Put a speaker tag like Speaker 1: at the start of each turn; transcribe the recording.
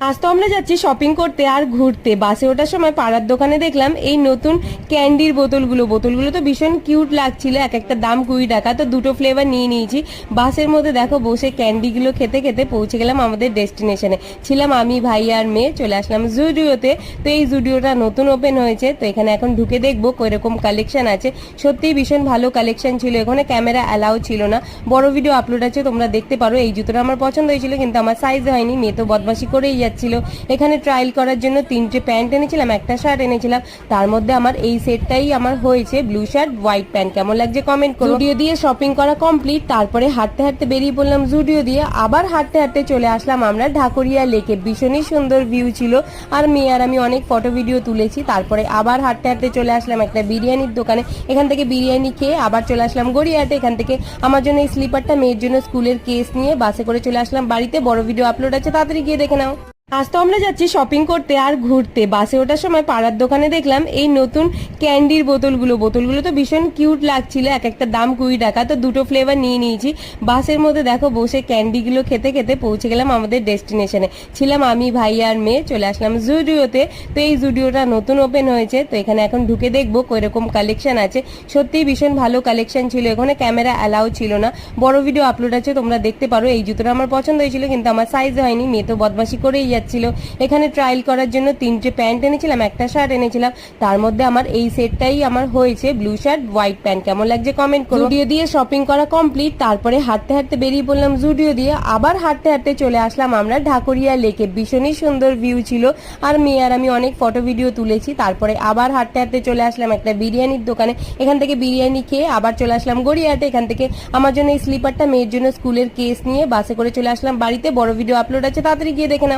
Speaker 1: আজ তো আমরা যাচ্ছি শপিং করতে আর ঘুরতে। বাসে ওঠার সময় পাড়ার দোকানে দেখলাম এই নতুন ক্যান্ডির বোতলগুলো। বোতলগুলো তো ভীষণ কিউট লাগছিল, এক একটা দাম কুড়ি টাকা। তো দুটো ফ্লেভার নিয়ে নিয়েছি। বাসের মধ্যে দেখো বসে ক্যান্ডিগুলো খেতে খেতে পৌঁছে গেলাম আমাদের ডেস্টিনেশনে ছিলাম আমি, ভাই আর মেয়ে, চলে আসলাম জুডিওতে তো এই জুডিওটা নতুন ওপেন হয়েছে। তো এখানে এখন ঢুকে দেখব কীরকম কালেকশন আছে। সত্যিই ভীষণ ভালো কালেকশন ছিল। এখানে ক্যামেরা অ্যালাউ ছিল না। বড় ভিডিও আপলোড আছে, তোমরা দেখতে পারো। এই জুতোটা আমার পছন্দ হয়েছিল, কিন্তু আমার সাইজ হয়নি। মেয়ে তো বদমাশি করেই যাচ্ছিল। এখানে ট্রায়াল করার জন্য তিনটে প্যান্ট এনেছিলাম, একটা শার্ট এনেছিলাম। তার মধ্যে আমার এই সেটটাই আমার হয়েছে ব্লু শার্ট হোয়াইট প্যান্ট কেমন লাগছে কমেন্ট করো। জুডিও দিয়ে শপিং করা কমপ্লিট তারপরে হাঁটতে হাঁটতে বেরিয়ে পড়লাম জুডিও দিয়ে। আবার হাঁটতে হাঁটতে চলে আসলাম আমরা ঢাকুরিয়া লেকে। ভীষণই সুন্দর ভিউ ছিল। আর মেয়ে আর আমি অনেক ফটো ভিডিও তুলেছি। তারপরে আবার হাঁটতে হাঁটতে চলে আসলাম একটা বিরিয়ানির দোকানে। এখান থেকে বিরিয়ানি খেয়ে আবার চলে আসলাম গড়িয়াহাটে। এখান থেকে আমার জন্য এই স্লিপারটা মেয়ের জন্য স্কুলের কেস নিয়ে বাসে করে চলে আসলাম। বাড়িতে বড় ভিডিও আপলোড আছে, তাড়াতাড়ি গিয়ে দেখে নাও। আজ তো আমরা যাচ্ছি শপিং করতে আর ঘুরতে। বাসে ওঠার সময় পাড়ার দোকানে দেখলাম এই নতুন ক্যান্ডির বোতলগুলো। বোতলগুলো তো ভীষণ কিউট লাগছিল, এক একটা দাম কুড়ি টাকা। তো দুটো ফ্লেভার নিয়ে নিয়েছি। বাসের মধ্যে দেখো বসে ক্যান্ডিগুলো খেতে খেতে পৌঁছে গেলাম আমাদের ডেস্টিনেশনে ছিলাম আমি, ভাই আর মেয়ে, চলে আসলাম জুডিওতে। তো এই জুডিওটা নতুন ওপেন হয়েছে। তো এখানে এখন ঢুকে দেখব কীরকম কালেকশন আছে। সত্যিই ভীষণ ভালো কালেকশন ছিল। এখানে ক্যামেরা অ্যালাউ ছিল না। বড় ভিডিও আপলোড আছে, তোমরা দেখতে পারো। এই জুতোটা আমার পছন্দ হয়েছিল, কিন্তু আমার সাইজ হয়নি। মেয়ে তো বদমাসি করেই যাচ্ছিল। এখানে ট্রায়াল করার জন্য তিনটে প্যান্ট এনেছিলাম, একটা শার্ট এনেছিলাম। তার মধ্যে আমার এই সেটটাই আমার হয়েছে ব্লু শার্ট হোয়াইট প্যান্ট কেমন লাগছে কমেন্ট করো। জুডিও দিয়ে শপিং করা কমপ্লিট তারপরে হাঁটতে হাঁটতে বেরিয়ে পড়লাম জুডিও দিয়ে। আবার হাঁটতে হাঁটতে চলে আসলাম আমরা ঢাকুরিয়া লেকে ভীষণই সুন্দর ভিউ ছিল। আর মেয়ে আর আমি অনেক ফটো ভিডিও তুলেছি। তারপরে আবার হাঁটতে হাঁটতে চলে আসলাম একটা বিরিয়ানির দোকানে। এখান থেকে বিরিয়ানি খেয়ে আবার চলে আসলাম গড়িয়াহাটে। এখান থেকে আমার জন্য এই স্লিপারটা মেয়ের জন্য স্কুলের কেস নিয়ে বাসে করে চলে আসলাম। বাড়িতে বড় ভিডিও আপলোড আছে, তাড়াতাড়ি গিয়ে দেখে নাও।